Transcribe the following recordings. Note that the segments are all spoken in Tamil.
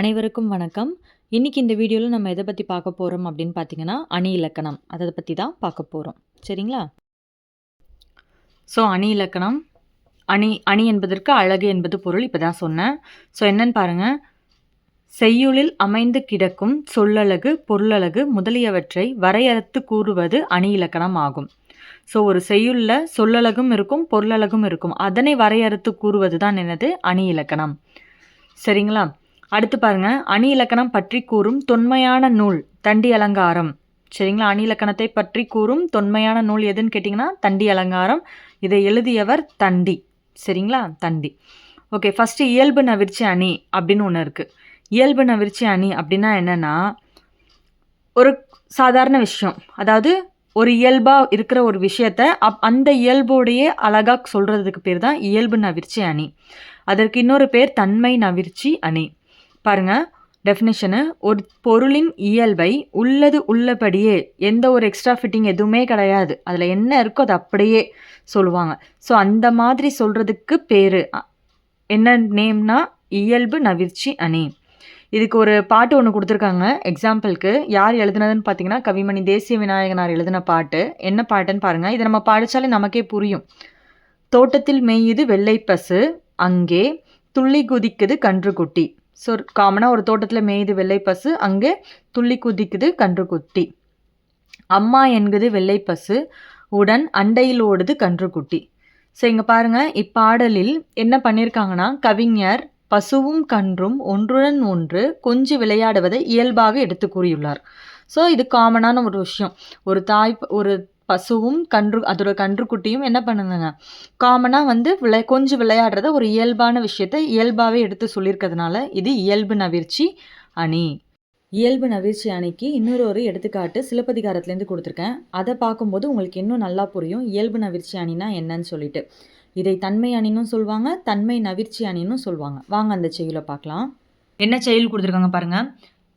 அனைவருக்கும் வணக்கம். இன்னைக்கு இந்த வீடியோவில் நம்ம எதை பற்றி பார்க்க போகிறோம் அப்படின்னு பார்த்தீங்கன்னா அணி இலக்கணம். அதை பற்றி தான் பார்க்க போகிறோம் சரிங்களா? ஸோ அணி இலக்கணம் அணி அணி என்பதற்கு அழகு என்பது பொருள். இப்போ தான் சொன்னேன். ஸோ என்னன்னு பாருங்கள் செய்யுளில் அமைந்து கிடக்கும் சொல்லழகு பொருளழகு முதலியவற்றை வரையறுத்து கூறுவது அணி இலக்கணம் ஆகும். ஸோ ஒரு செய்யுளில் சொல்லழகும் இருக்கும் பொருளழகும் இருக்கும். அதனை வரையறுத்து கூறுவது தான் என்னது? அணி இலக்கணம். சரிங்களா? அடுத்து பாருங்க அணி இலக்கணம் பற்றி கூறும் தொன்மையான நூல் தண்டி அலங்காரம். சரிங்களா? அணி இலக்கணத்தை பற்றி கூறும் தொன்மையான நூல் எதுன்னு கேட்டிங்கன்னா தண்டி அலங்காரம். இதை எழுதியவர் தண்டி. சரிங்களா? தண்டி. ஓகே ஃபஸ்ட்டு இயல்பு நவிர்ச்சி அணி அப்படின்னு ஒன்று இருக்குது இயல்பு நவிர்ச்சி அணி அப்படின்னா என்னென்னா ஒரு சாதாரண விஷயம். அதாவது ஒரு இயல்பாக இருக்கிற ஒரு விஷயத்த அப் அந்த இயல்போடையே அழகாக சொல்கிறதுக்கு பேர் தான் இயல்பு நவிர்ச்சி அணி. அதற்கு இன்னொரு பேர் தன்மை நவிர்ச்சி அணி. பாருங்கள் டெஃபினிஷனு ஒரு பொருளின் இயல்பை உள்ளது உள்ளபடியே எந்த ஒரு எக்ஸ்ட்ரா ஃபிட்டிங் எதுவுமே கிடையாது. அதில் என்ன இருக்கோ அது அப்படியே சொல்லுவாங்க. ஸோ அந்த மாதிரி சொல்கிறதுக்கு பேர். என்ன நேம்னா இயல்பு நவிர்ச்சி அணி. இதுக்கு ஒரு பாட்டு ஒன்று கொடுத்துருக்காங்க. எக்ஸாம்பிளுக்கு யார் எழுதுனதுன்னு பார்த்தீங்கன்னா கவிமணி தேசிய விநாயகனார் எழுதின பாட்டு. என்ன பாட்டுன்னு பாருங்கள் இதை நம்ம படித்தாலே நமக்கே புரியும். தோட்டத்தில் மேயுது வெள்ளை பசு அங்கே துள்ளி குதிக்குது கன்றுக்குட்டி. ஸோ காமனாக ஒரு தோட்டத்தில் மேயுது வெள்ளை பசு அங்கே துள்ளி குதிக்குது கன்றுக்குட்டி அம்மா என்குது வெள்ளை பசு உடன் அண்டையில் ஓடுது கன்றுக்குட்டி ஸோ இங்கே பாருங்கள் இப்பாடலில் என்ன பண்ணியிருக்காங்கன்னா கவிஞர் பசுவும் கன்றும் ஒன்றுடன் ஒன்று கொஞ்சி விளையாடுவதை இயல்பாக எடுத்து கூறியுள்ளார். ஸோ இது காமனான ஒரு விஷயம். ஒரு தாய் ஒரு பசுவும் கன்று அதோட கன்றுக்குட்டியும் என்ன பண்ணுங்க காமனாக வந்து விளை கொஞ்சம் விளையாடுறத ஒரு இயல்பான விஷயத்த இயல்பாகவே எடுத்து சொல்லியிருக்கிறதுனால இது இயல்பு நவிர்ச்சி அணி. இயல்பு நவிர்ச்சி அணிக்கு இன்னொரு ஒரு எடுத்துக்காட்டு சிலப்பதிகாரத்துலேருந்து கொடுத்துருக்கேன். அதை பார்க்கும்போது உங்களுக்கு இன்னும் நல்லா புரியும். இயல்பு நவிர்ச்சி அணினா என்னன்னு சொல்லிட்டு. இதை தன்மை அணினும் சொல்லுவாங்க தன்மை நவிர்ச்சி அணினும் சொல்லுவாங்க வாங்க அந்த செயலை பார்க்கலாம். என்ன செயல் கொடுத்துருக்காங்க பாருங்கள்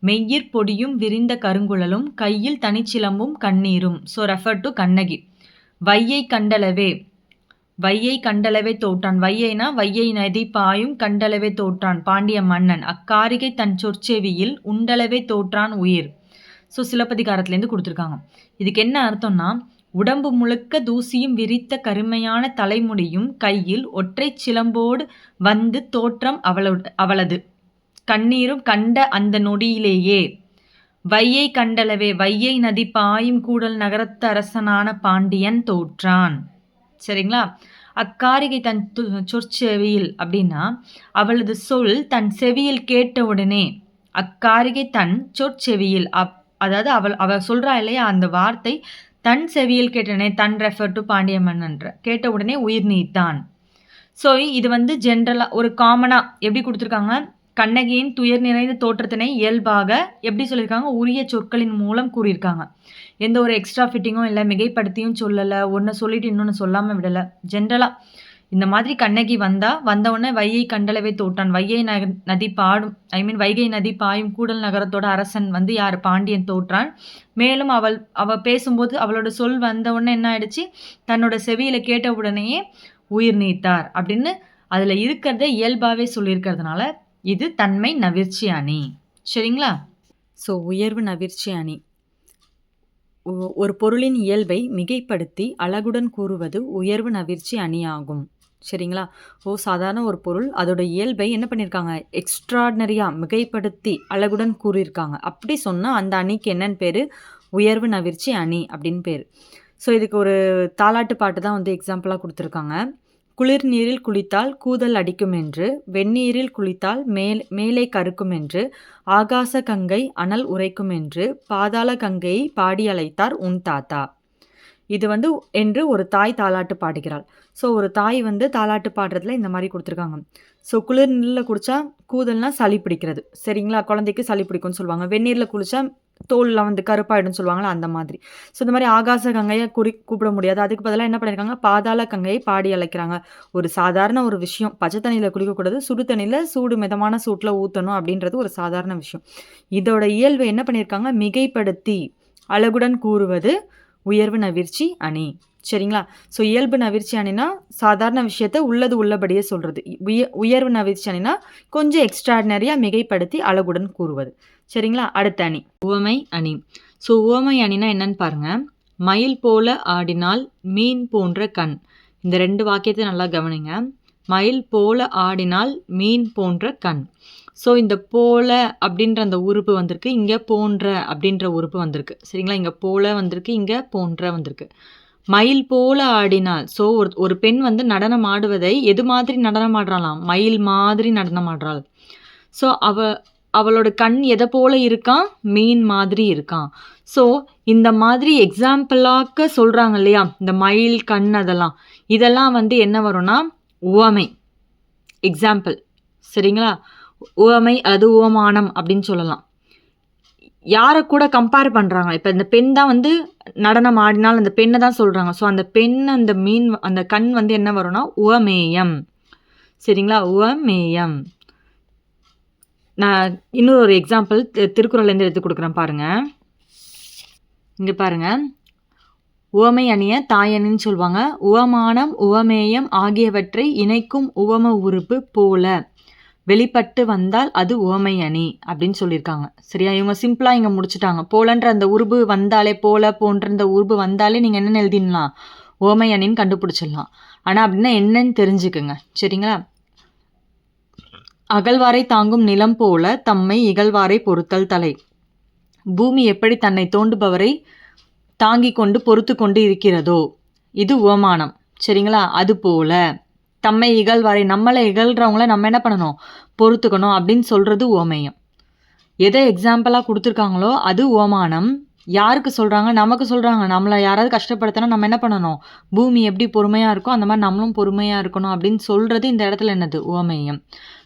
மெய்யிற் பொடியும் விரிந்த கருங்குழலும் கையில் தனிச்சிலம்பும் கண்ணீரும். So refer to Kannagi. Vaigai கண்டளவே. வையை கண்டளவே தோற்றான். வையைனா வையை நதி பாயும் கண்டளவே தோற்றான். பாண்டிய மன்னன். அக்காரிகை தன் சொற்செவியில் உண்டளவே தோற்றான் உயிர். ஸோ சிலப்பதிகாரத்துலேருந்து கொடுத்துருக்காங்க. இதுக்கு என்ன அர்த்தம்னா உடம்பு முழுக்க தூசியும் விரித்த கருமையான தலைமுடியும் கையில் ஒற்றை சிலம்போடு வந்து தோற்றம் அவளோட அவளது. கண்ணீரும் கண்ட அந்த நொடியிலேயே. வையை கண்டளவே வையை நதி பாயும் கூடல் நகரத்து அரசனான பாண்டியன் தோற்றான். சரிங்களா? அக்காரிகை தன் சொற்செவியில் அப்படின்னா அவளது சொல் தன் செவியில் கேட்டவுடனே அக்காரிகை தன் சொற்செவியில் அப் அதாவது அவள் அவள் சொல்கிறா இல்லையா அந்த வார்த்தை தன் செவியில் கேட்டனே தன் ரெஃபர் டு பாண்டிய மன்னன்ற கேட்ட உடனே உயிர் நீத்தான். ஸோ இது வந்து ஜென்ரலாக ஒரு காமனாக எப்படி கொடுத்துருக்காங்க? கண்ணகியின் துயர் நிறைந்த தோற்றத்தினை இயல்பாக எப்படி சொல்லியிருக்காங்க? உரிய சொற்களின் மூலம் கூறியிருக்காங்க. எந்த ஒரு எக்ஸ்ட்ரா ஃபிட்டிங்கும் இல்லை மிகைப்படுத்தியும் சொல்லலை ஒன்று சொல்லிட்டு இன்னொன்று சொல்லாமல் விடலை. ஜென்ரலாக இந்த மாதிரி கண்ணகி வந்தால் வந்தவுடனே வையை கண்டளவே தோட்டான் வையை ந நதி பாடும் ஐ மீன் வைகை நதி பாயும் கூடல் நகரத்தோட அரசன் வந்து யார்? பாண்டியன் தோற்றான். மேலும் அவள் அவள் பேசும்போது அவளோட சொல் வந்தவுடனே என்ன ஆயிடுச்சு? தன்னோட செவியில் கேட்ட உடனேயே உயிர் நீத்தார் அப்படின்னு அதில் இருக்கிறத இயல்பாகவே சொல்லியிருக்கிறதுனால இது தன்மை நவிர்ச்சி அணி. சரிங்களா? ஸோ உயர்வு நவிர்ச்சி அணி. ஒரு பொருளின் இயல்பை மிகைப்படுத்தி அழகுடன் கூறுவது உயர்வு நவிர்ச்சி அணி ஆகும் சரிங்களா? ஓ சாதாரண ஒரு பொருள் அதோட இயல்பை என்ன பண்ணியிருக்காங்க எக்ஸ்ட்ராடனரியாக மிகைப்படுத்தி அழகுடன் கூறியிருக்காங்க. அப்படி சொன்னால் அந்த அணிக்கு என்னன்னு பேர்? உயர்வு நவிர்ச்சி அணி அப்படின்னு பேர். ஸோ இதுக்கு ஒரு தாலாட்டு பாட்டு தான் வந்து எக்ஸாம்பிளாக கொடுத்துருக்காங்க. குளிர் நீரில் குளித்தால் கூதல் அடிக்கும் என்று வெந்நீரில் குளித்தால் மேல் மேலே கருக்கும் என்று ஆகாச கங்கை அனல் உரைக்கும் என்று பாதாள கங்கையை பாடி அழைத்தார் உன் தாத்தா. இது வந்து என்று ஒரு தாய் தாலாட்டு பாடுகிறாள். ஸோ ஒரு தாய் வந்து தாலாட்டு பாடுறதுல இந்த மாதிரி கொடுத்துருக்காங்க. ஸோ குளிர் நீரில் குடித்தா கூதல்னால் சளி பிடிக்கிறது. சரிங்களா? குழந்தைக்கு சளி பிடிக்கும்னு சொல்லுவாங்க. வெந்நீரில் குளித்தா தோலில் வந்து கருப்பாயிடும் சொல்லுவாங்களா அந்த மாதிரி. ஸோ இந்த மாதிரி ஆகாச கங்கையை குறி கூப்பிட முடியாது. அதுக்கு பதிலாக என்ன பண்ணியிருக்காங்க பாதாள கங்கையை பாடி அழைக்கிறாங்க. ஒரு சாதாரண ஒரு விஷயம் பச்சை தண்ணியில் குளிக்கக்கூடாது சுடு தண்ணியில் சூடு மிதமான சூட்டில் ஊற்றணும் அப்படின்றது ஒரு சாதாரண விஷயம். இதோட இயல்பு என்ன பண்ணியிருக்காங்க மிகைப்படுத்தி அழகுடன் கூறுவது உயர்வு நவிர்ச்சி அணி. சரிங்களா? ஸோ இயல்பு நவிர்ச்சி அணினா சாதாரண விஷயத்த உள்ளது உள்ளபடியே சொல்கிறது உய உயர்வு நவிர்ச்சி அணினா கொஞ்சம் எக்ஸ்ட்ராடினரியாக மிகைப்படுத்தி அழகுடன் கூறுவது. சரிங்களா? அடுத்த அணி. உவமை அணி. ஸோ உவமை அணினா என்னன்னு பாருங்க. மயில் போல ஆடினால் மீன் போன்ற கண். இந்த ரெண்டு வாக்கியத்தை நல்லா கவனிங்க. மயில் போல ஆடினால் மீன் போன்ற கண். ஸோ இந்த போல அப்படின்ற அந்த உறுப்பு வந்திருக்கு. இங்கே போன்ற அப்படின்ற உறுப்பு வந்திருக்கு. சரிங்களா? இங்கே போல வந்திருக்கு இங்கே போன்ற வந்திருக்கு. மயில் போல ஆடினால் ஸோ ஒரு ஒரு பெண் வந்து நடனம் ஆடுவதை எது மாதிரி நடனம் ஆடுறாளாம்? மயில் மாதிரி நடனம் ஆடுறாள். ஸோ அவ அவளோட கண் எதை போல இருக்கான்? மீன் மாதிரி இருக்கான். ஸோ இந்த மாதிரி எக்ஸாம்பிளாக்க சொல்கிறாங்க இல்லையா? இந்த மயில் கண் அதெல்லாம். இதெல்லாம் வந்து என்ன வரும்னா உவமை. எக்ஸாம்பிள் சரிங்களா? உவமை அது உவமானம் அப்படின்னு சொல்லலாம். யாரை கூட கம்பேர் பண்ணுறாங்க இப்போ இந்த பெண் தான் வந்து நடனம் ஆடினால் அந்த பெண்ணை தான் சொல்கிறாங்க ஸோ அந்த பெண் அந்த மீன் அந்த கண் வந்து என்ன வரும்னா உவமேயம். சரிங்களா? உவமேயம். நான் இன்னொரு ஒரு எக்ஸாம்பிள் திருக்குறள்லேருந்து எடுத்து கொடுக்குறேன் பாருங்கள் இங்கே பாருங்கள் உவமை அணிய தாயணின்னு சொல்லுவாங்க. உவமானம் உவமேயம் ஆகியவற்றை இணைக்கும் உவம உறுப்பு போல. வெளிப்பட்டு வந்தால் அது உவமை அணி அப்படின்னு சொல்லியிருக்காங்க. சரியா? இவங்க சிம்பிளாக இங்கே முடிச்சுட்டாங்க. போலன்ற அந்த உருபு வந்தாலே போல போன்ற அந்த உருபு வந்தாலே நீங்கள் என்னென்னு எழுதிடலாம்? ஓமை அணின்னு கண்டுபிடிச்சிடலாம். ஆனால் அப்படின்னா என்னன்னு தெரிஞ்சுக்குங்க. சரிங்களா? அகழ்வாரை தாங்கும் நிலம் போல தம்மை இகழ்வாரை பொறுத்தல் தலை. பூமி எப்படி தன்னை தோண்டுபவரை தாங்கி கொண்டு பொறுத்து கொண்டு இருக்கிறதோ இது உவமானம். சரிங்களா? அது போல தம்மை இகழ்வாரை நம்மளை இகழ்கிறவங்கள நம்ம என்ன பண்ணணும்? பொறுத்துக்கணும் அப்படின்னு சொல்கிறது ஓமேயம் எதை எக்ஸாம்பிளாக கொடுத்துருக்காங்களோ அது ஓமானம் யாருக்கு சொல்கிறாங்க நமக்கு சொல்கிறாங்க நம்மளை யாராவது கஷ்டப்படுத்தினா நம்ம என்ன பண்ணணும்? பூமி எப்படி பொறுமையாக இருக்கோ அந்த மாதிரி நம்மளும் பொறுமையாக இருக்கணும் அப்படின்னு சொல்கிறது இந்த இடத்துல என்னது? ஓமேயம்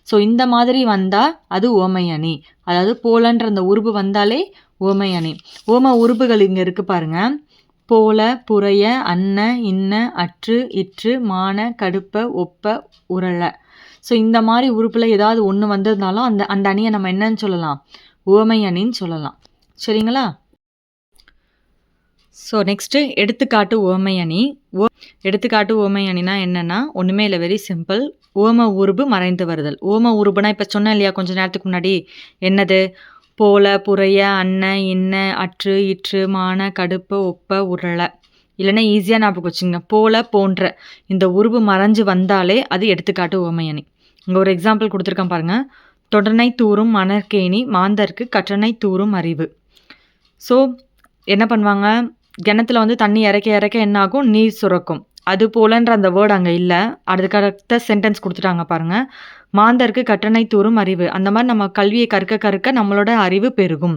ஸோ இந்த மாதிரி வந்தால் அது ஓமையணி அதாவது போலன்ற அந்த உருபு வந்தாலே ஓமையணி ஓம உருபுகள் இங்கே இருக்குது பாருங்கள் போல புறைய அன்ன இன்ன அற்று இற்று மான கடுப்ப ஒப்ப உரள. ஸோ இந்த மாதிரி உறுப்பில் ஏதாவது ஒன்று வந்திருந்தாலும் அந்த அந்த அணியை நம்ம என்னன்னு சொல்லலாம்? ஓமை அணின்னு சொல்லலாம். சரிங்களா? ஸோ நெக்ஸ்ட்டு எடுத்துக்காட்டு ஓமை அணி. ஓ எடுத்துக்காட்டு ஓமை அணினா என்னென்னா ஒன்றுமே இல்லை வெரி சிம்பிள் ஓம உருபு மறைந்து வருதல். ஓம உருபுனா இப்போ சொன்னேன் இல்லையா கொஞ்சம் நேரத்துக்கு முன்னாடி? என்னது? போல புறைய அன்ன இன்ன அற்று இற்று மான கடுப்பு ஒப்ப உருளை. இல்லைன்னா ஈஸியாக ஞாபகம் வச்சுங்க போல போன்ற. இந்த உருவு மறைஞ்சு வந்தாலே அது எடுத்துக்காட்டு ஓமையணி இங்கே ஒரு எக்ஸாம்பிள் கொடுத்துருக்கேன் பாருங்கள் தொடனை தூரும் மணற்கேணி மாந்தருக்கு கற்றனை தூரும் அறிவு. ஸோ என்ன பண்ணுவாங்க? கிணத்துல வந்து தண்ணி இறக்க இறக்க என்ன ஆகும் நீர் சுரக்கும். அது போலன்ற அந்த வேர்டு அங்கே இல்லை. அதுக்கடுத்த சென்டென்ஸ் கொடுத்துட்டாங்க பாருங்கள் மாந்தருக்கு கட்டணை தூரும் அறிவு. அந்த மாதிரி நம்ம கல்வியை கற்க கற்க நம்மளோட அறிவு பெருகும்.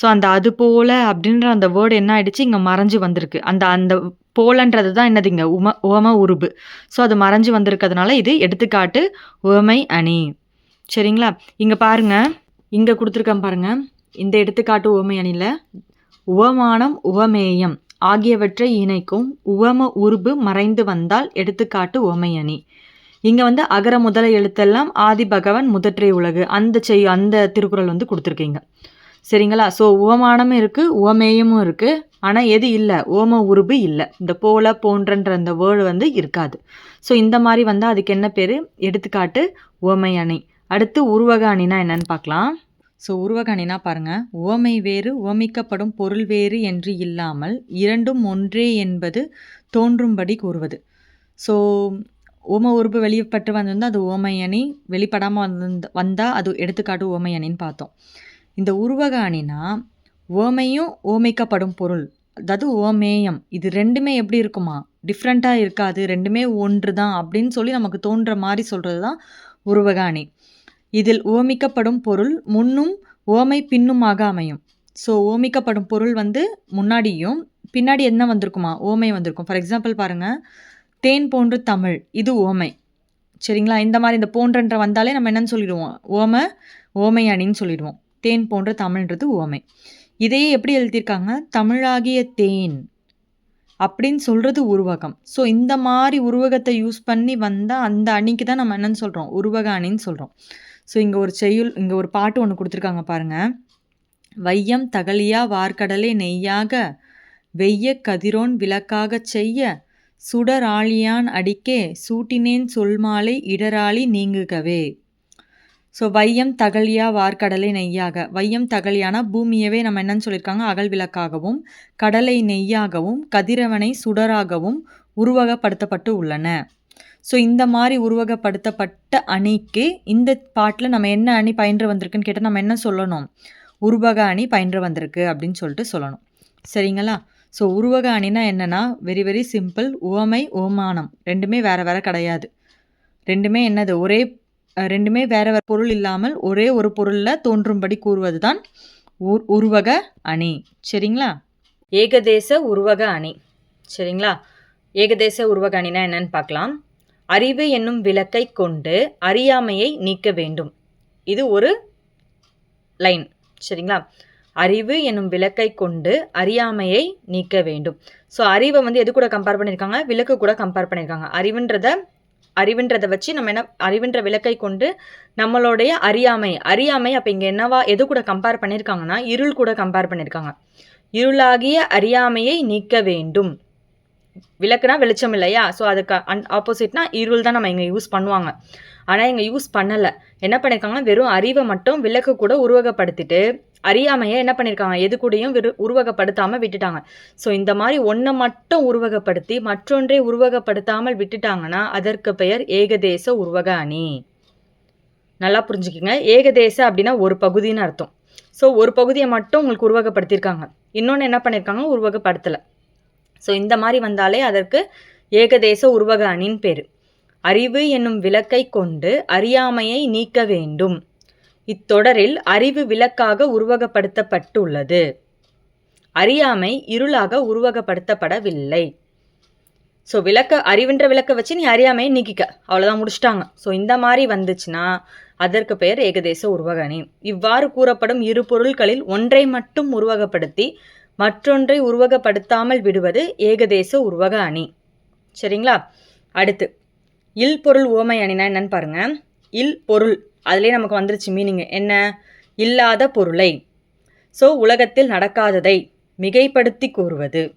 ஸோ அந்த அது போல அப்படின்ற அந்த வேர்டு என்ன ஆயிடுச்சு? இங்கே மறைஞ்சு வந்திருக்கு. அந்த அந்த போலன்றது தான் என்னது இங்கே? உம உவம உருபு. ஸோ அது மறைஞ்சு வந்திருக்கிறதுனால இது எடுத்துக்காட்டு உவமை அணி. சரிங்களா? இங்கே பாருங்கள் இங்கே கொடுத்துருக்கேன் பாருங்கள் இந்த எடுத்துக்காட்டு உவமை அணியில் உவமானம் உவமேயம் ஆகியவற்றை இணைக்கும் உவம உருபு மறைந்து வந்தால் எடுத்துக்காட்டு உவமை அணி இங்கே வந்து அகர முதல எழுத்தெல்லாம் ஆதி பகவன் முதற்றே உலகு. அந்த செய் அந்த திருக்குறள் வந்து கொடுத்துருக்கீங்க. சரிங்களா? ஸோ உவமானமும் இருக்குது உவமேயமும் இருக்குது ஆனால் எது இல்லை? ஓம உருபு இல்லை. இந்த போல போன்றன்ற அந்த வேர்டு வந்து இருக்காது. ஸோ இந்த மாதிரி வந்தால் அதுக்கு என்ன பேர்? எடுத்துக்காட்டு ஓமை அணி அடுத்து உருவக அணினா என்னன்னு பார்க்கலாம். ஸோ உருவகணினா பாருங்கள் உவமை வேறு உவமிக்கப்படும் பொருள் வேறு என்று இல்லாமல் இரண்டும் ஒன்றே என்பது தோன்றும்படி கூறுவது. ஸோ ஓம உறுப்பு வெளிப்பட்டு வந்திருந்தால் அது ஓமையணி வெளிப்படாமல் வந்து வந்தால் அது எடுத்துக்காட்டு ஓமையணின்னு பார்த்தோம். இந்த உருவக அணினா ஓமையும் ஓமைக்கப்படும் பொருள் அதாவது ஓமேயம் இது ரெண்டுமே எப்படி இருக்குமா? டிஃப்ரெண்ட்டாக இருக்காது ரெண்டுமே ஒன்று தான் அப்படின்னு சொல்லி நமக்கு தோன்ற மாதிரி சொல்கிறது தான் உருவக அணி. இதில் ஓமிக்கப்படும் பொருள் முன்னும் ஓமை பின்னுமாக அமையும். ஸோ ஓமிக்கப்படும் பொருள் வந்து முன்னாடியும் பின்னாடி என்ன வந்திருக்குமா? ஓமை வந்திருக்கும். ஃபார் எக்ஸாம்பிள் பாருங்கள் தேன் போன்று தமிழ். இது ஓமை சரிங்களா? இந்த மாதிரி இந்த போன்றன்ற வந்தாலே நம்ம என்னன்னு சொல்லிடுவோம்? ஓம ஓமை அணின்னு சொல்லிடுவோம். தேன் போன்ற தமிழ்ன்றது ஓமை இதையே எப்படி எழுதியிருக்காங்க? தமிழாகிய தேன் அப்படின்னு சொல்கிறது உருவகம். ஸோ இந்த மாதிரி உருவகத்தை யூஸ் பண்ணி வந்தால் அந்த அணிக்கு தான் நம்ம என்னன்னு சொல்கிறோம் உருவக அணின்னு சொல்கிறோம் ஸோ இங்கே ஒரு செய்யுள் இங்கே ஒரு பாட்டு ஒன்று கொடுத்துருக்காங்க பாருங்கள் வையம் தகலியா வார்க்கடலே நெய்யாக வெய்ய கதிரோன் விளக்காகச் செய்ய சுடராளியான் அடிக்கே சூட்டினேன் சொல்மாலை இடராளி நீங்குகவே. ஸோ வையம் தகழியா வார்க்கடலை நெய்யாக வையம் தகழியானா பூமியவே நம்ம என்னன்னு சொல்லியிருக்காங்க அகல் விளக்காகவும் கடலை நெய்யாகவும் கதிரவனை சுடராகவும் உருவகப்படுத்தப்பட்டு உள்ளன. ஸோ இந்த மாதிரி உருவகப்படுத்தப்பட்ட அணிக்கு இந்த பாட்டில் நம்ம என்ன அணி பயின்று வந்திருக்குன்னு கேட்டால் நம்ம என்ன சொல்லணும்? உருவக அணி பயின்று வந்திருக்கு அப்படின்னு சொல்லிட்டு சொல்லணும். சரிங்களா? ஸோ உருவக அணினா என்னென்னா வெரி வெரி சிம்பிள் உவமை உவமானம். ரெண்டுமே வேறு வேறு கிடையாது. ரெண்டுமே என்னது? ஒரே ரெண்டுமே வேறு வேறு பொருள் இல்லாமல் ஒரே ஒரு பொருளில் தோன்றும்படி கூறுவது தான் உருவக அணி. சரிங்களா? ஏகதேச உருவக அணி. சரிங்களா? ஏகதேச உருவக அணினா என்னன்னு பார்க்கலாம். அறிவு என்னும் விளக்கை கொண்டு அறியாமையை நீக்க வேண்டும். இது ஒரு லைன் சரிங்களா? அறிவு என்னும் விளக்கை கொண்டு அறியாமையை நீக்க வேண்டும். ஸோ அறிவை வந்து எது கூட கம்பேர் பண்ணியிருக்காங்க? விளக்கு கூட கம்பேர் பண்ணியிருக்காங்க. அறிவுன்றத அறிவுன்றதை வச்சு நம்ம என்ன அறிவுன்ற விளக்கை கொண்டு நம்மளுடைய அறியாமை அறியாமை அப்போ இங்கே என்னவா எது கூட கம்பேர் பண்ணியிருக்காங்கன்னா இருள் கூட கம்பேர் பண்ணியிருக்காங்க. இருளாகிய அறியாமையை நீக்க வேண்டும். விளக்குனா வெளிச்சம் இல்லையா? ஸோ அதுக்கு அன் ஆப்போசிட்னா இருள் தான் நம்ம இங்கே யூஸ் பண்ணுவாங்க. ஆனால் இங்கே யூஸ் பண்ணலை. என்ன பண்ணியிருக்காங்கன்னா வெறும் அறிவை மட்டும் விளக்கு கூட உருவகப்படுத்திட்டு அறியாமையை என்ன பண்ணியிருக்காங்க எது கூடயும் விரு உருவகப்படுத்தாமல் விட்டுட்டாங்க. ஸோ இந்த மாதிரி ஒன்றை மட்டும் உருவகப்படுத்தி மற்றொன்றை உருவகப்படுத்தாமல் விட்டுட்டாங்கன்னா அதற்கு பெயர் ஏகதேச உருவக அணி. நல்லா புரிஞ்சுக்கிங்க. ஏகதேச அப்படின்னா ஒரு பகுதின்னு அர்த்தம். ஸோ ஒரு பகுதியை மட்டும் உங்களுக்கு உருவகப்படுத்தியிருக்காங்க இன்னொன்று என்ன பண்ணியிருக்காங்க உருவகப்படுத்தலை. ஸோ இந்த மாதிரி வந்தாலே அதற்கு ஏகதேச உருவக அணின்னு பேர். அறிவு என்னும் விளக்கை கொண்டு அறியாமையை நீக்க வேண்டும். இத்தொடரில் அறிவு விளக்காக உருவகப்படுத்தப்பட்டுள்ளது. அறியாமை இருளாக உருவகப்படுத்தப்படவில்லை. ஸோ விளக்க அறிவுன்ற விளக்க வச்சு நீ அறியாமையை நீக்கிக்க. அவ்வளோதான் முடிச்சிட்டாங்க. ஸோ இந்த மாதிரி வந்துச்சுன்னா அதற்கு பெயர் ஏகதேச உருவகணி இவ்வாறு கூறப்படும் இரு பொருட்களில் ஒன்றை மட்டும் உருவகப்படுத்தி மற்றொன்றை உருவகப்படுத்தாமல் விடுவது ஏகதேச உருவக அணி. சரிங்களா? அடுத்து இல் பொருள் ஓமை அணினா என்னன்னு பாருங்க. இல் பொருள் அதிலே நமக்கு வந்துருச்சு மீனிங் என்ன? இல்லாத பொருளை. ஸோ உலகத்தில் நடக்காததை மிகைப்படுத்தி கூறுவது.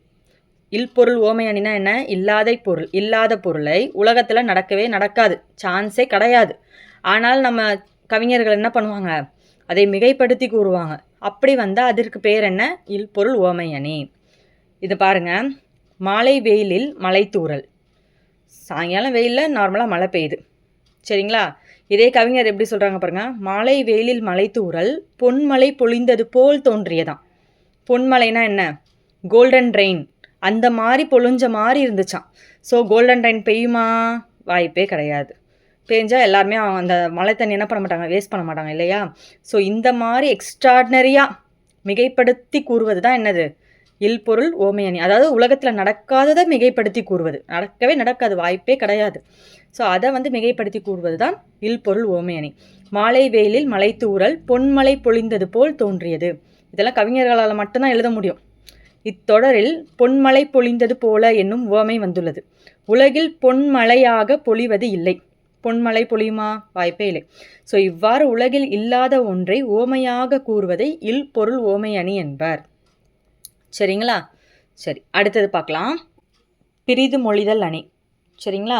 இல் பொருள் ஓமை அணினா என்ன? இல்லாத பொருள் இல்லாத பொருளை உலகத்தில் நடக்கவே நடக்காது. சான்ஸே கிடையாது. ஆனால் நம்ம கவிஞர்கள் என்ன பண்ணுவாங்க? அதை மிகைப்படுத்தி கூறுவாங்க. அப்படி வந்தால் அதற்கு பேர் என்ன? இல் பொருள் ஓமை இது பாருங்கள் மாலை வெயிலில் மலை தூறல். சாயங்காலம் வெயிலில் நார்மலாக மழை பெய்யுது. சரிங்களா? இதே கவிஞர் எப்படி சொல்கிறாங்க பாருங்கள் மாலை வெயிலில் மலை தூறல் பொன்மலை பொழிந்தது போல் தோன்றியதான் பொன்மலைனா என்ன? கோல்டன் ரெயின் அந்த மாதிரி பொழிஞ்ச மாதிரி இருந்துச்சான் ஸோ கோல்டன் ரெயின் பெய்யுமா? வாய்ப்பே கிடையாது. பேஞ்சால் எல்லாருமே அவங்க அந்த மழை தண்ணி என்ன பண்ண மாட்டாங்க வேஸ்ட் பண்ண மாட்டாங்க இல்லையா? ஸோ இந்த மாதிரி எக்ஸ்ட்ராடினரியாக மிகைப்படுத்தி கூறுவது தான் என்னது? இல்பொருள் ஓமையணி அதாவது உலகத்தில் நடக்காததை மிகைப்படுத்தி கூறுவது. நடக்கவே நடக்காது வாய்ப்பே கிடையாது. ஸோ அதை வந்து மிகைப்படுத்தி கூறுவது தான் இல்பொருள் ஓமையணி மாலை வெயிலில் மலை தூறல் பொன்மலை பொழிந்தது போல் தோன்றியது. இதெல்லாம் கவிஞர்களால் மட்டும்தான் எழுத முடியும். இத்தொடரில் பொன்மலை பொழிந்தது போல என்னும் உவமை வந்துள்ளது. உலகில் பொன்மலையாக பொழிவது இல்லை. பொன்மலை பொழியுமா? வாய்ப்பே இல்லை. ஸோ இவ்வாறு உலகில் இல்லாத ஒன்றை ஓமையாக கூறுவதை இல் பொருள் ஓமை அணி என்பார். சரிங்களா? சரி அடுத்தது பார்க்கலாம். பிரிது மொழிதல் அணி. சரிங்களா?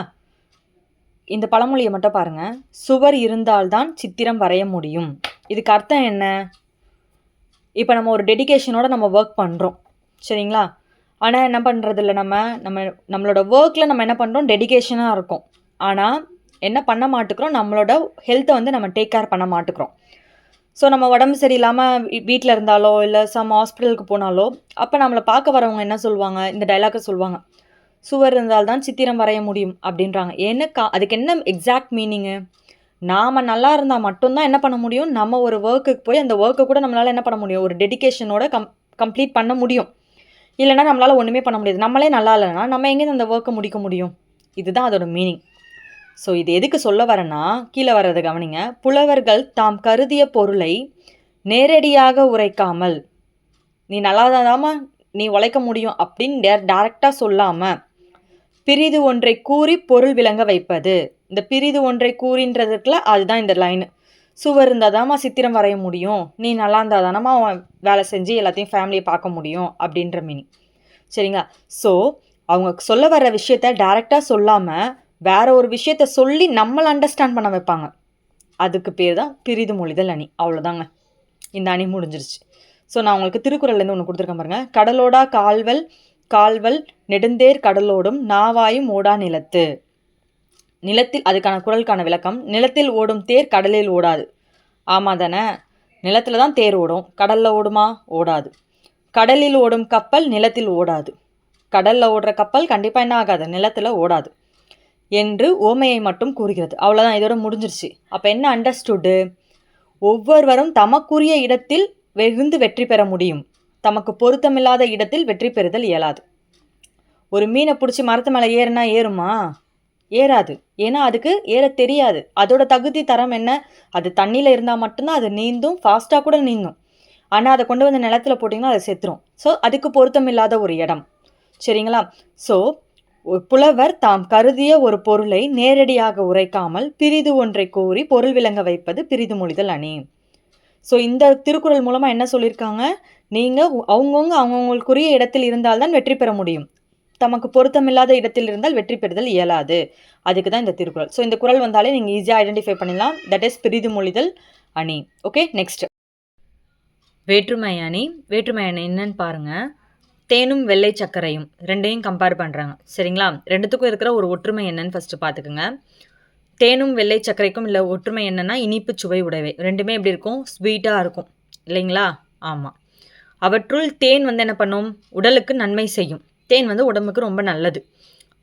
இந்த பழமொழியை மட்டும் பாருங்கள் சுவர் இருந்தால்தான் சித்திரம் வரைய முடியும். இதுக்கு அர்த்தம் என்ன? இப்போ நம்ம ஒரு டெடிக்கேஷனோட நம்ம ஒர்க் பண்ணுறோம் சரிங்களா? ஆனால் என்ன பண்ணுறதில்ல நம்ம? நம்ம நம்மளோட ஒர்க்கில் நம்ம என்ன பண்ணுறோம் டெடிக்கேஷனாக இருக்கும். ஆனால் என்ன பண்ண மாட்டுக்கிறோம் நம்மளோட ஹெல்த்தை வந்து நம்ம டேக் கேர் பண்ண மாட்டுக்கிறோம். ஸோ நம்ம உடம்பு சரியில்லாமல் வீட்டில் இருந்தாலோ இல்லை சம் ஹாஸ்பிட்டலுக்கு போனாலோ அப்போ நம்மளை பார்க்க வரவங்க என்ன சொல்லுவாங்க? இந்த டைலாக்கை சொல்லுவாங்க. சுவர் இருந்தால் தான் சித்திரம் வரைய முடியும் அப்படின்றாங்க. என்ன கா அதுக்கு என்ன எக்ஸாக்ட் மீனிங்கு நாம் நல்லா இருந்தால் மட்டும்தான் என்ன பண்ண முடியும்? நம்ம ஒரு ஒர்க்குக்கு போய் அந்த ஒர்க்கை கூட நம்மளால் என்ன பண்ண முடியும்? ஒரு டெடிக்கேஷனோட கம் கம்ப்ளீட் பண்ண முடியும். இல்லைனா நம்மளால் ஒன்றுமே பண்ண முடியாது. நம்மளே நல்லா இல்லைனா நம்ம எங்கேருந்து அந்த ஒர்க்கை முடிக்க முடியும்? இதுதான் அதோட மீனிங் ஸோ இது எதுக்கு சொல்ல வரேன்னா கீழே வர்றதை கவனிங்க. புலவர்கள் தாம் கருதிய பொருளை நேரடியாக உரைக்காமல் நீ நல்லா தாதாம நீ உழைக்க முடியும் அப்படின்னு டே டேரெக்டாக சொல்லாமல் பிரிது ஒன்றை கூறி பொருள் விளங்க வைப்பது இந்த பிரிது ஒன்றை கூறின்றதுக்குல அதுதான் இந்த லைனு. சுவர் இருந்தால் தாம்மா சித்திரம் வரைய முடியும். நீ நல்லா இருந்தால் தானம்மா வேலை செஞ்சு எல்லாத்தையும் ஃபேமிலியை பார்க்க முடியும் அப்படின்ற மீனிங். சரிங்களா? ஸோ அவங்க சொல்ல வர விஷயத்த டேரெக்டாக சொல்லாமல் வேற ஒரு விஷயத்த சொல்லி நம்மளை அண்டர்ஸ்டாண்ட் பண்ண வைப்பாங்க. அதுக்கு பேர் தான் பிரிது மொழிதல் அணி. அவ்வளோதாங்க இந்த அணி முடிஞ்சிருச்சு. ஸோ நான் உங்களுக்கு திருக்குறள்லேருந்து ஒன்று கொடுத்துருக்கேன் பாருங்க. கடலோடா கால்வல் கால்வல் நெடுந்தேர் கடலோடும் நாவாயும் ஓடா நிலத்து. நிலத்தில் அதுக்கான குரலுக்கான விளக்கம். நிலத்தில் ஓடும் தேர் கடலில் ஓடாது. ஆமாம் தானே? நிலத்தில் தான் தேர் ஓடும். கடலில் ஓடுமா? ஓடாது. கடலில் ஓடும் கப்பல் நிலத்தில் ஓடாது. கடலில் ஓடுற கப்பல் கண்டிப்பாக என்ன ஆகாது? நிலத்தில் ஓடாது. என்று ஓமையை மட்டும் கூறுகிறது. அவ்வளோதான் இதோட முடிஞ்சிருச்சு. அப்போ என்ன அண்டர்ஸ்டுட்டு ஒவ்வொருவரும் தமக்குரிய இடத்தில் வெகுந்து வெற்றி பெற முடியும். தமக்கு பொருத்தமில்லாத இடத்தில் வெற்றி பெறுதல் இயலாது. ஒரு மீனை பிடிச்சி மரத்து மேலே ஏறுனா ஏறுமா? ஏறாது. ஏன்னா அதுக்கு ஏற தெரியாது. அதோட தகுதி தரம் என்ன? அது தண்ணியில் இருந்தால் மட்டும்தான் அது நீந்தும் ஃபாஸ்ட்டாக கூட நீந்தும். ஆனால் அதை கொண்டு வந்து நிலத்துல போட்டிங்கன்னா அது செத்துரும். ஸோ அதுக்கு பொருத்தமில்லாத ஒரு இடம். சரிங்களா? ஸோ புலவர் தாம் கருதிய ஒரு பொருளை நேரடியாக உரைக்காமல் பிரிது ஒன்றை கூறி பொருள் விளங்க வைப்பது பிரிது மொழிதல் அணி. ஸோ இந்த திருக்குறள் மூலமாக என்ன சொல்லியிருக்காங்க நீங்கள் அவங்கவுங்க அவங்கவுங்களுக்குரிய இடத்தில் இருந்தால்தான் வெற்றி பெற முடியும். தமக்கு பொருத்தமில்லாத இடத்தில் இருந்தால் வெற்றி பெறுதல் இயலாது. அதுக்கு தான் இந்த திருக்குறள். ஸோ இந்த குறள் வந்தாலே நீங்கள் ஈஸியாக ஐடென்டிஃபை பண்ணிடலாம். தட் இஸ் பிரிது மொழிதல் அணி. ஓகே நெக்ஸ்ட் வேற்றுமை அணி. வேற்றுமை அணி என்னன்னு பாருங்கள் தேனும் வெள்ளை சர்க்கரையும் ரெண்டையும் கம்பேர் பண்ணுறாங்க சரிங்களா? ரெண்டுத்துக்கும் இருக்கிற ஒரு ஒற்றுமை என்னன்னு ஃபஸ்ட்டு பார்த்துக்குங்க தேனும் வெள்ளை சர்க்கரைக்கும் இல்லை ஒற்றுமை என்னென்னா இனிப்பு சுவை உடையவை ரெண்டுமே எப்படி இருக்கும்? ஸ்வீட்டாக இருக்கும். இல்லைங்களா? ஆமாம் அவற்றுள் தேன் வந்து என்ன பண்ணும்? உடலுக்கு நன்மை செய்யும். தேன் வந்து உடம்புக்கு ரொம்ப நல்லது.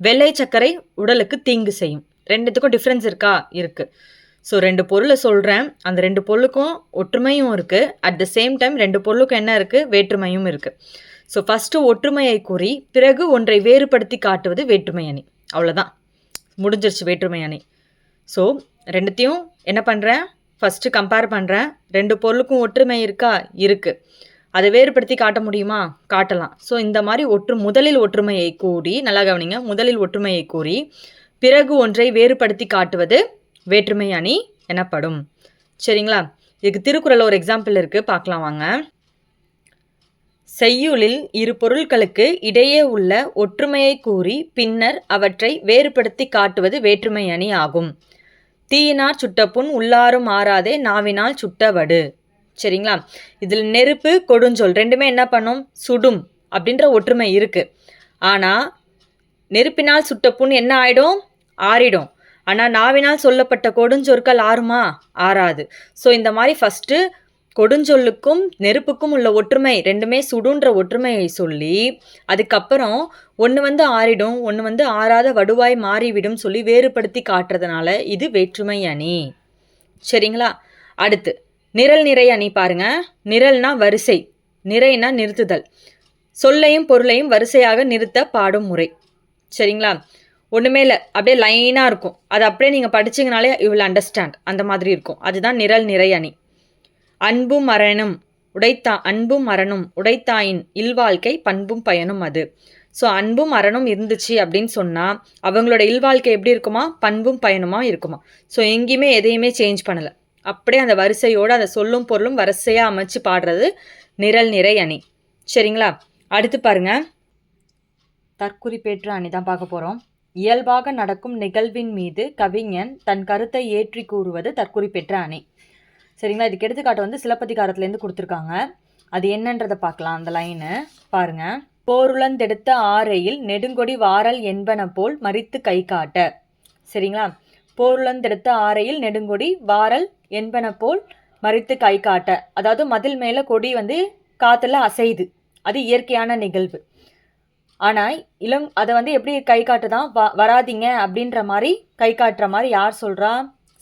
வெள்ளை சர்க்கரை உடலுக்கு தீங்கு செய்யும். ரெண்டுத்துக்கும் டிஃப்ரென்ஸ் இருக்கா? இருக்குது ஸோ ரெண்டு பொருளை சொல்கிறேன் அந்த ரெண்டு பொருளுக்கும் ஒற்றுமையும் இருக்குது அட் த சேம் டைம் ரெண்டு பொருளுக்கும் என்ன இருக்குது வேற்றுமையும் இருக்குது ஸோ ஃபஸ்ட்டு ஒற்றுமையை கூறி பிறகு ஒன்றை வேறுபடுத்தி காட்டுவது வேற்றுமை அணி அவ்வளோதான் முடிஞ்சிருச்சு வேற்றுமை அணி ஸோ ரெண்டுத்தையும் என்ன பண்ணுறேன் ஃபஸ்ட்டு கம்பேர் பண்ணுறேன் ரெண்டு பொருளுக்கும் ஒற்றுமை இருக்கா? இருக்குது அதை வேறுபடுத்தி காட்ட முடியுமா? காட்டலாம். ஸோ இந்த மாதிரி ஒற்று முதலில் ஒற்றுமையை கூறி நல்லா கவனிங்க. முதலில் ஒற்றுமையை கூறி பிறகு ஒன்றை வேறுபடுத்தி காட்டுவது வேற்றுமை அணி எனப்படும். சரிங்களா? இதுக்கு திருக்குறள் ஒரு எக்ஸாம்பிள் இருக்குது பார்க்கலாம் வாங்க. செய்யுளில் இரு பொருட்களுக்கு இடையே உள்ள ஒற்றுமையை கூறி பின்னர் அவற்றை வேறுபடுத்தி காட்டுவது வேற்றுமை அணி ஆகும் தீயினார் சுட்டப்புண் உள்ளாரும் ஆறாதே நாவினால் சுட்டவடு சரிங்களா? இதில் நெருப்பு கொடுஞ்சொல் ரெண்டுமே என்ன பண்ணும்? சுடும் அப்படின்ற ஒற்றுமை இருக்குது ஆனால் நெருப்பினால் சுட்ட புண் என்ன ஆயிடும்? ஆறிடும். ஆனால் நாவினால் சொல்லப்பட்ட கொடுஞ்சொற்கள் ஆறுமா? ஆறாது. ஸோ இந்த மாதிரி ஃபஸ்ட்டு கொடுஞ்சொல்லுக்கும் நெருப்புக்கும் உள்ள ஒற்றுமை ரெண்டுமே சுடுன்ற ஒற்றுமையை சொல்லி அதுக்கப்புறம் ஒன்று வந்து ஆறிடும் ஒன்று வந்து ஆறாத வடுவாய் மாறிவிடும் சொல்லி வேறுபடுத்தி காட்டுறதுனால இது வேற்றுமை அணி. சரிங்களா? அடுத்து நிரல் நிறை அணி பாருங்க. நிரல்னா வரிசை நிறைனா நிறுத்துதல். சொல்லையும் பொருளையும் வரிசையாக நிறுத்த பாடும் முறை. சரிங்களா? ஒன்றுமே இல்லை அப்படியே லைனாக இருக்கும். அது அப்படியே நீங்கள் படிச்சிங்கனாலே யூ வில் அண்டர்ஸ்டாண்ட் அந்த மாதிரி இருக்கும். அதுதான் நிரல் நிறை அணி. அன்பும் அரணும் உடைத்தா அன்பும் மரணம் உடைத்தாயின் இல்வாழ்க்கை பண்பும் பயனும் அது. ஸோ அன்பும் அரணும் இருந்துச்சு அப்படின்னு சொன்னால் அவங்களோட இல்வாழ்க்கை எப்படி இருக்குமா? பண்பும் பயனுமா இருக்குமா? ஸோ எங்கேயுமே எதையுமே சேஞ்ச் பண்ணலை. அப்படியே அந்த வரிசையோடு அந்த சொல்லும் பொருளும் வரிசையாக அமைச்சு பாடுறது நிரல் நிறை அணி. சரிங்களா? அடுத்து பாருங்க. தற்குறிப்பேற்று அணி தான் பார்க்க போகிறோம் இயல்பாக நடக்கும் நிகழ்வின் மீது கவிஞன் தன் கருத்தை ஏற்றி கூறுவது தற்குறிப்பேற்ற அணி. சரிங்களா? இதுக்கு எடுத்துக்காட்டு வந்து சிலப்பதிகாரத்துலேருந்து கொடுத்துருக்காங்க. அது என்னன்றதை பார்க்கலாம் அந்த லைனு. பாருங்க. போருளந்தெடுத்த ஆரையில் நெடுங்கொடி வாரல் என்பன போல் மறித்து கை காட்ட. சரிங்களா? போருளந்தெடுத்த ஆரையில் நெடுங்கொடி வாரல் என்பன போல் மறித்து கை காட்ட. அதாவது மதில் மேலே கொடி வந்து காற்றுல அசையுது. அது இயற்கையான நிகழ்வு. ஆனால் இளம் அதை வந்து எப்படி கை காட்டுதான்? வ வராதிங்க அப்படின்ற மாதிரி கை காட்டுற மாதிரி யார் சொல்கிறா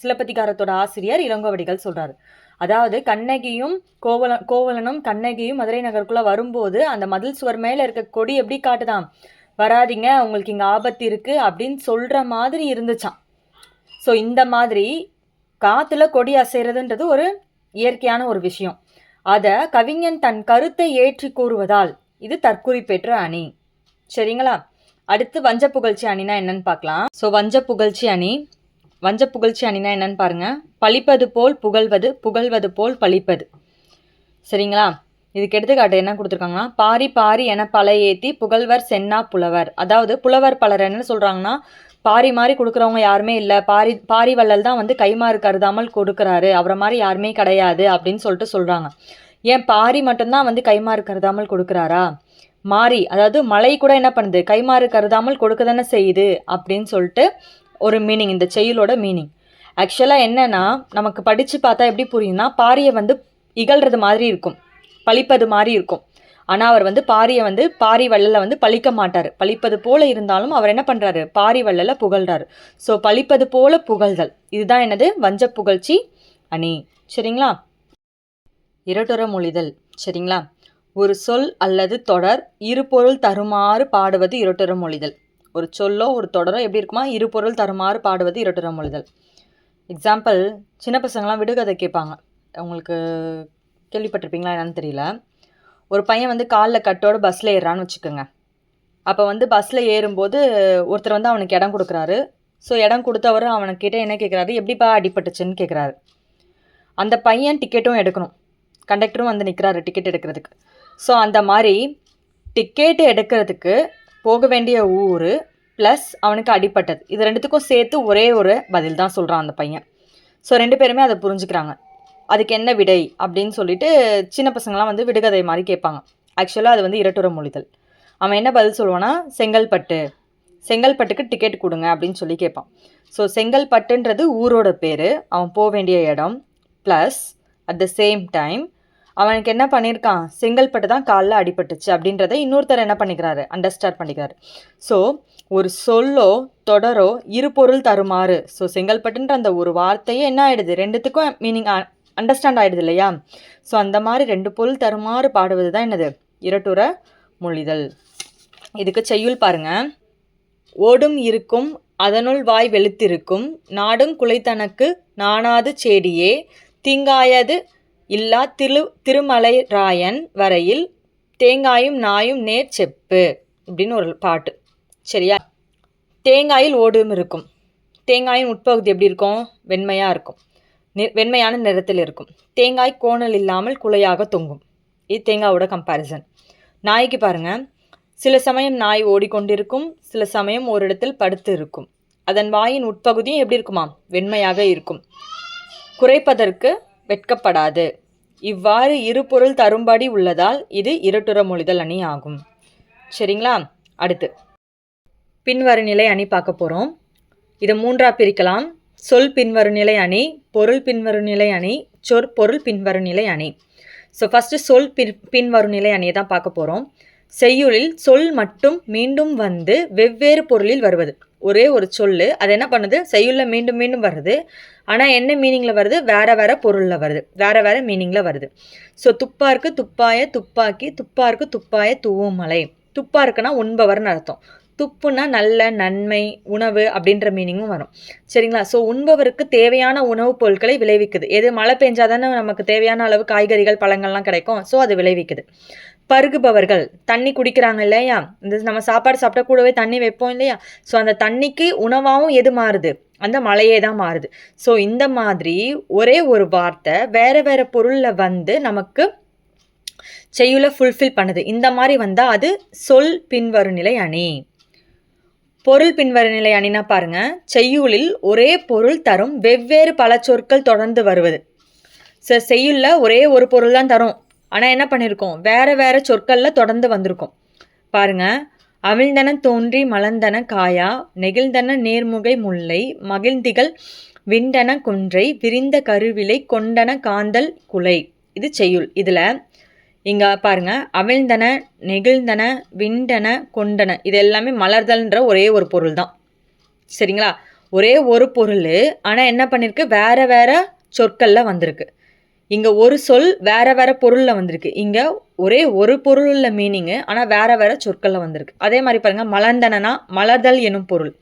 சிலப்பதிகாரத்தோட ஆசிரியர் இளங்கோவடிகள் சொல்கிறாரு அதாவது கண்ணகியும் கோவல கோவலனும் கண்ணகியும் மதுரை நகருக்குள்ளே வரும்போது அந்த மதில் சுவர் மேலே இருக்க கொடி எப்படி காட்டுதான் வராதிங்க உங்களுக்கு இங்கே ஆபத்து இருக்குது அப்படின்னு சொல்கிற மாதிரி இருந்துச்சான் ஸோ இந்த மாதிரி காற்றுல கொடி அசைறதுன்றது ஒரு இயற்கையான ஒரு விஷயம். அதை கவிஞன் தன் கருத்தை ஏற்றி கூறுவதால் இது தற்குறி பெற்ற அணி. சரிங்களா? அடுத்து வஞ்ச புகழ்ச்சி அணினா என்னன்னு பார்க்கலாம். ஸோ வஞ்ச புகழ்ச்சி அணி வஞ்ச புகழ்ச்சி அணினா என்னன்னு பாருங்கள் பழிப்பது போல் புகழ்வது புகழ்வது போல் பழிப்பது. சரிங்களா? இதுக்கு எடுத்துக்காட்டு என்ன கொடுத்துருக்காங்கன்னா பாரி பாரி என பல ஏற்றி புகழ்வர் சென்னா புலவர். அதாவது புலவர் பலர் என்ன சொல்கிறாங்கன்னா பாரி மாதிரி கொடுக்குறவங்க யாருமே இல்லை. பாரி பாரி வள்ளல் தான் வந்து கைமாறு கருதாமல் கொடுக்குறாரு. அவரை மாதிரி யாருமே கிடையாது அப்படின்னு சொல்லிட்டு சொல்கிறாங்க ஏன் பாரி மட்டும்தான் வந்து கைமாறு கருதாமல் கொடுக்குறாரா? மாறி அதாவது மழை கூட என்ன பண்ணுது? கைமாறு கருதாமல் கொடுக்க தானே செய்யுது அப்படின்னு சொல்லிட்டு ஒரு மீனிங் இந்த செயலோட மீனிங் ஆக்சுவலாக என்னென்னா நமக்கு படித்து பார்த்தா எப்படி புரியும்னா பாரியை வந்து இகழ்றது மாதிரி இருக்கும். பழிப்பது மாதிரி இருக்கும். ஆனால் அவர் வந்து பாரியை வந்து பாரி வள்ளலை வந்து பழிக்க மாட்டார். பழிப்பது போல இருந்தாலும் அவர் என்ன பண்ணுறாரு பாரி வள்ளலை புகழ்றாரு. ஸோ பழிப்பது போல புகழ்தல். இதுதான் என்னது? வஞ்ச புகழ்ச்சி அணி. சரிங்களா? இரட்டுற மொழிதல். சரிங்களா? ஒரு சொல் அல்லது தொடர் இரு பொருள் தருமாறு பாடுவது இரட்டுற மொழிதல். ஒரு சொல்லோ ஒரு தொடரோ எப்படி இருக்குமா? இரு பொருள் தருமாறு பாடுவது இரட்டுற மொழிதல். எக்ஸாம்பிள் சின்ன பசங்களாம் விடுகதை கேட்பாங்க. உங்களுக்கு கேள்விப்பட்டிருப்பீங்களா என்னன்னு தெரியல. ஒரு பையன் வந்து காலில் கட்டோட பஸ்ஸில் ஏறுறான்னு வச்சுக்கோங்க. அப்போ வந்து பஸ்ஸில் ஏறும்போது ஒருத்தர் வந்து அவனுக்கு இடம் கொடுக்குறாரு. ஸோ இடம் கொடுத்தவர் அவனுக்கிட்ட என்ன கேட்குறாரு? எப்படிப்பா அடிபட்டுச்சுன்னு கேட்குறாரு. அந்த பையன் டிக்கெட்டும் எடுக்கணும். கண்டக்டரும் வந்து நிற்கிறாரு டிக்கெட் எடுக்கிறதுக்கு. ஸோ அந்த மாதிரி டிக்கெட் எடுக்கிறதுக்கு போக வேண்டிய ஊர் ப்ளஸ் அவனுக்கு அடிப்பட்டது. இது ரெண்டுத்துக்கும் சேர்த்து ஒரே ஒரு பதில் தான் சொல்கிறான் அந்த பையன். ஸோ ரெண்டு பேருமே அதை புரிஞ்சுக்கிறாங்க. அதுக்கு என்ன விடை அப்படின்னு சொல்லிட்டு சின்ன பசங்களாம் வந்து விடுகதை மாதிரி கேட்பாங்க. ஆக்சுவலாக அது வந்து இரட்டுற மொழிதல். அவன் என்ன பதில் சொல்லுவான்னா செங்கல்பட்டு செங்கல்பட்டுக்கு டிக்கெட் கொடுங்க அப்படின்னு சொல்லி கேட்பான். ஸோ செங்கல்பட்டுன்றது ஊரோட பேர். அவன் போக வேண்டிய இடம் plus at the same time அவனுக்கு என்ன பண்ணியிருக்கான் செங்கல்பட்டு தான் காலில் அடிபட்டுச்சு அப்படின்றத இன்னொருத்தர் என்ன பண்ணிக்கிறாரு? அண்டர்ஸ்டாண்ட் பண்ணிக்கிறாரு. ஸோ ஒரு சொல்லோ தொடரோ இரு பொருள் தருமாறு. ஸோ செங்கல்பட்டுன்ற அந்த ஒரு வார்த்தையே என்ன ஆயிடுது? ரெண்டுத்துக்கும் மீனிங் அண்டர்ஸ்டாண்ட் ஆயிடுது இல்லையா? ஸோ அந்த மாதிரி ரெண்டு பொருள் தருமாறு பாடுவது தான் என்னது? இரட்டுற மொழிதல். இதுக்கு செய்யுள் பாருங்க. ஓடும் இருக்கும் அதனுள் வாய் வெளுத்திருக்கும் நாடும் குலைத்தனக்கு நாணாது செடியே தீங்காயது இல்லா திரு திருமலைராயன் வரையில் தேங்காயும் நாயும் நேர் செப்பு அப்படின்னு ஒரு பாட்டு. சரியா? தேங்காயில் ஓடும் இருக்கும். தேங்காயின் உட்பகுதி எப்படி இருக்கும்? வெண்மையாக இருக்கும். நி வெண்மையான நிறத்தில் இருக்கும். தேங்காய் கோணல் இல்லாமல் குலையாக தொங்கும். இது தேங்காயோட கம்பேரிசன் நாய்க்கு பாருங்கள் சில சமயம் நாய் ஓடிக்கொண்டிருக்கும் சில சமயம் ஒரு இடத்தில் படுத்து இருக்கும். அதன் வாயின் உட்பகுதியும் எப்படி இருக்குமா வெண்மையாக இருக்கும். குறைப்பதற்கு வெட்கப்படாது. இவ்வாறு இரு பொருள் தரும்படி உள்ளதால் இது இருட்டுற மொழிதல் அணி ஆகும். சரிங்களா? அடுத்து. பின்வருநிலை அணி பார்க்க போகிறோம் இதை மூன்றா பிரிக்கலாம். சொல் பின்வருநிலை அணி பொருள் பின்வருநிலை அணி சொற்பொருள் பின்வருநிலை அணி. ஸோ ஃபஸ்ட்டு சொல் பின் பின்வருநிலை அணியை தான் பார்க்க போகிறோம் செய்யுளில் சொல் மட்டும் மீண்டும் வந்து வெவ்வேறு பொருளில் வருவது. ஒரே ஒரு சொல் அது என்ன பண்ணுது? செய்யுளில் மீண்டும் மீண்டும் வருது. ஆனால் என்ன மீனிங்கில் வருது? வேறு வேறு பொருளில் வருது. வேறு வேறு மீனிங்கில் வருது. ஸோ துப்பாருக்கு துப்பாய துப்பாக்கி துப்பாருக்கு துப்பாய தூவும் மலை துப்பா இருக்குன்னா உண்பவர்னு அர்த்தம். துப்புனா நல்ல நன்மை உணவு அப்படின்ற மீனிங்கும் வரும். சரிங்களா? ஸோ உண்பவருக்கு தேவையான உணவுப் பொருட்களை விளைவிக்குது. எது மழை பெஞ்சாதானே நமக்கு தேவையான அளவு காய்கறிகள் பழங்கள்லாம் கிடைக்கும். ஸோ அது விளைவிக்குது. பருகுபவர்கள். தண்ணி குடிக்கிறாங்க இல்லையா? இந்த நம்ம சாப்பாடு சாப்பிட்டா கூடவே தண்ணி வைப்போம் இல்லையா? ஸோ அந்த தண்ணிக்கு உணவாகவும் எது மாறுது? அந்த மழையே தான் மாறுது. ஸோ இந்த மாதிரி ஒரே ஒரு வார்த்தை வேற வேற பொருளில் வந்து நமக்கு செய்யுளை ஃபுல்ஃபில் பண்ணுது. இந்த மாதிரி வந்தால் அது சொல் பின்வரும் நிலை அணி. பொருள் பின்வரும் நிலை அணினா பாருங்க செய்யுளில் ஒரே பொருள் தரும் வெவ்வேறு பல சொற்கள் தொடர்ந்து வருவது. ஸோ செய்யுளில் ஒரே ஒரு பொருள் தான் தரும். ஆனால் என்ன பண்ணியிருக்கோம் வேறு வேறு சொற்களில் தொடர்ந்து வந்திருக்கும். பாருங்க. அவிழ்ந்தன தோன்றி மலர்ந்தன காயா நெகிழ்ந்தன நேர்முகை முல்லை மகிழ்ந்திகள் விண்டன குன்றை விரிந்த கருவிலை கொண்டன காந்தல் குலை. இது செய்யுள். இதில் இங்கே பாருங்க. அவிழ்ந்தன நெகிழ்ந்தன விண்டன கொண்டன. இது எல்லாமே மலர்தல்ன்ற ஒரே ஒரு பொருள் தான் சரிங்களா? ஒரே ஒரு பொருள். ஆனால் என்ன பண்ணியிருக்கு வேற வேற சொற்களில் வந்திருக்கு. இங்கே ஒரு சொல் வேற வேற பொருளில் வந்திருக்கு. இங்கே ஒரே ஒரு பொருளில் மீனிங்கு ஆனால் வேற வேற சொற்களில் வந்திருக்கு. அதே மாதிரி பாருங்கள் மலர்ந்தனா மலர்தல் எனும் பொருள்.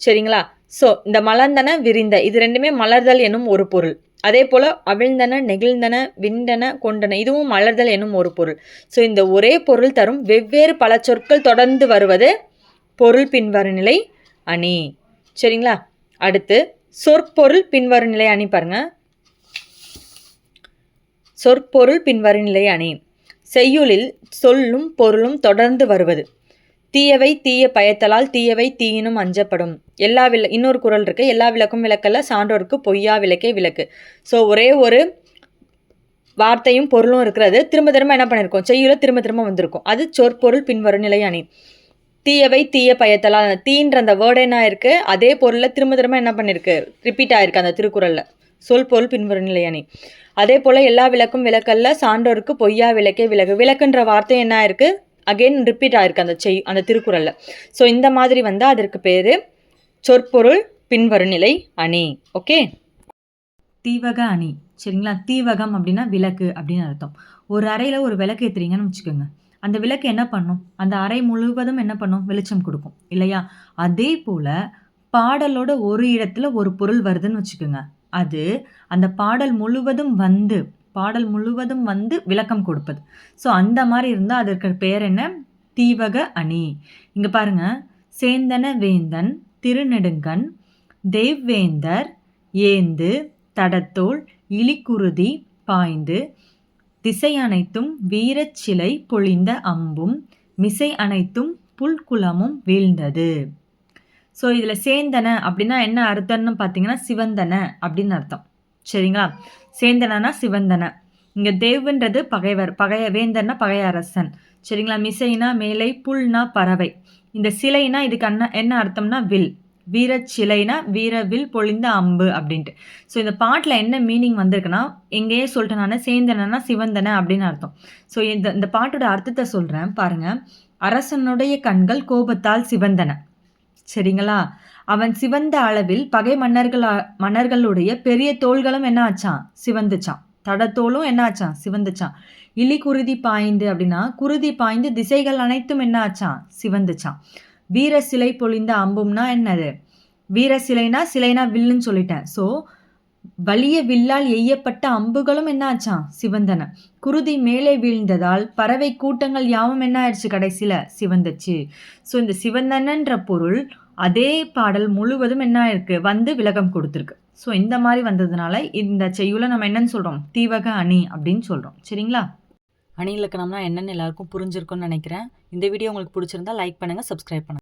சரிங்களா? ஸோ இந்த மலர்ந்தன விரிந்த இது ரெண்டுமே மலர்தல் எனும் ஒரு பொருள். அதே போல் அவிழ்ந்தன நெகிழ்ந்தன விண்டன கொண்டன இதுவும் மலர்தல் எனும் ஒரு பொருள். ஸோ இந்த ஒரே பொருள் தரும் வெவ்வேறு பல சொற்கள் தொடர்ந்து வருவது பொருள் பின்வரும் நிலை அணி. சரிங்களா? அடுத்து சொற்பொருள் பின்வரும் நிலை அணி பாருங்கள் சொற்பொருள் பின்வருநிலை அணி. செய்யுளில் சொல்லும் பொருளும் தொடர்ந்து வருவது. தீயவை தீய பயத்தலால் தீயவை தீயினும் அஞ்சப்படும். எல்லா வில இன்னொரு குறள் இருக்கு. எல்லா விளக்கும் விளக்கல்ல சான்றோருக்கு பொய்யா விளக்கே விளக்கு. ஸோ ஒரே ஒரு வார்த்தையும் பொருளும் இருக்கிறது. திரும்ப திரும்ப என்ன பண்ணியிருக்கோம் செய்யுல திரும்ப திரும்ப வந்திருக்கும். அது சொற்பொருள் பின்வரும் நிலை அணி. தீயவை தீய பயத்தலால் தீன்ற அந்த வேர்டு என்ன இருக்கு அதே பொருளில் திரும்ப திரும்ப என்ன பண்ணியிருக்கு ரிப்பீட் ஆயிருக்கு அந்த திருக்குறளில். சொல் பொருள் பின்வரும் நிலை அணி. அதே போல் எல்லா விளக்கும் விளக்கல்ல சான்றோருக்கு பொய்யா விளக்கே விளக்கு விளக்குன்ற வார்த்தை என்ன ஆயிருக்கு? அகெயின் ரிப்பீட் ஆயிருக்கு அந்த செய் அந்த திருக்குறளில். ஸோ இந்த மாதிரி வந்து அதற்கு பேர் சொற்பொருள் பின்வரும் நிலை அணி. ஓகே தீவக அணி. சரிங்களா? தீவகம் அப்படின்னா விளக்கு அப்படின்னு அர்த்தம். ஒரு அறையில் ஒரு விளக்கு ஏற்றுறீங்கன்னு வச்சுக்கோங்க. அந்த விளக்கு என்ன பண்ணும்? அந்த அறை முழுவதும் என்ன பண்ணும்? வெளிச்சம் கொடுக்கும். இல்லையா? அதே போல் பாடலோட ஒரு இடத்துல ஒரு பொருள் வருதுன்னு வச்சுக்கோங்க. அது அந்த பாடல் முழுவதும் வந்து பாடல் முழுவதும் வந்து விளக்கம் கொடுப்பது. ஸோ அந்த மாதிரி இருந்தால் அதற்கு பெயர் என்ன? தீவக அணி. இங்கே பாருங்க. சேந்தன வேந்தன் திருநெடுங்கன் தேவ்வேந்தர் ஏந்து தடத்தோல் இலிக்குருதி பாய்ந்து திசை அனைத்தும் வீரச்சிலை பொழிந்த அம்பும் மிசை அனைத்தும் புல்குளமும் வீழ்ந்தது. ஸோ இதில் சேந்தன அப்படின்னா என்ன அர்த்தம்னு பார்த்தீங்கன்னா சிவந்தன அப்படின்னு அர்த்தம். சரிங்களா? சேந்தனா சிவந்தன. இங்கே தேவ்ன்றது பகைவர். பகைய வேந்தன்னா பகைய அரசன். சரிங்களா? மிசைனா மேலை புல்னா பறவை. இந்த சிலைனா இதுக்கு என்ன என்ன அர்த்தம்னா வில். வீர சிலைனா வீர வில் பொழிந்த அம்பு அப்படின்ட்டு. ஸோ இந்த பாட்டில் என்ன மீனிங் வந்திருக்குன்னா எங்கேயே சொல்லிட்டேன் நான் சேந்தனா சிவந்தன அப்படின்னு அர்த்தம். ஸோ இந்த இந்த பாட்டோட அர்த்தத்தை சொல்கிறேன் பாருங்கள் அரசனுடைய கண்கள் கோபத்தால் சிவந்தன. சரிங்களா? அவன் சிவந்த அளவில் பகை மன்னர்களா மன்னர்களுடைய பெரிய தோள்களும் என்ன ஆச்சான்? சிவந்துச்சான். தடத்தோளும் என்ன ஆச்சான்? சிவந்துச்சான். இலி குருதி பாய்ந்து அப்படின்னா குருதி பாய்ந்து திசைகள் அனைத்தும் என்ன ஆச்சான்? சிவந்துச்சான். வீர சிலை பொழிந்த அம்பும்னா என்னது? வீர சிலைனா சிலைனா வில்லுன்னு சொல்லிட்டேன். ஸோ வலிய வில்லால் எய்யப்பட்ட அம்புகளும் என்ன ஆச்சான்? சிவந்தன. குருதி மேலே வீழ்ந்ததால் பறவை கூட்டங்கள் யாவும் என்ன ஆயிடுச்சு கடைசியில்? சிவந்துச்சு. ஸோ இந்த சிவந்தனன்ற பொருள் அதே பாடல் முழுவதும் என்ன ஆயிருக்கு? வந்து விளக்கம் கொடுத்துருக்கு. ஸோ இந்த மாதிரி வந்ததுனால இந்த செய்யுளை நம்ம என்னன்னு சொல்கிறோம் தீவக அணி அப்படின்னு சொல்கிறோம் சரிங்களா? அணி இலக்கணம்னா என்னென்னு எல்லாருக்கும் புரிஞ்சிருக்கும்னு நினைக்கிறேன். இந்த வீடியோ உங்களுக்கு பிடிச்சிருந்தா லைக் பண்ணுங்கள் சப்ஸ்கிரைப் பண்ணுங்கள்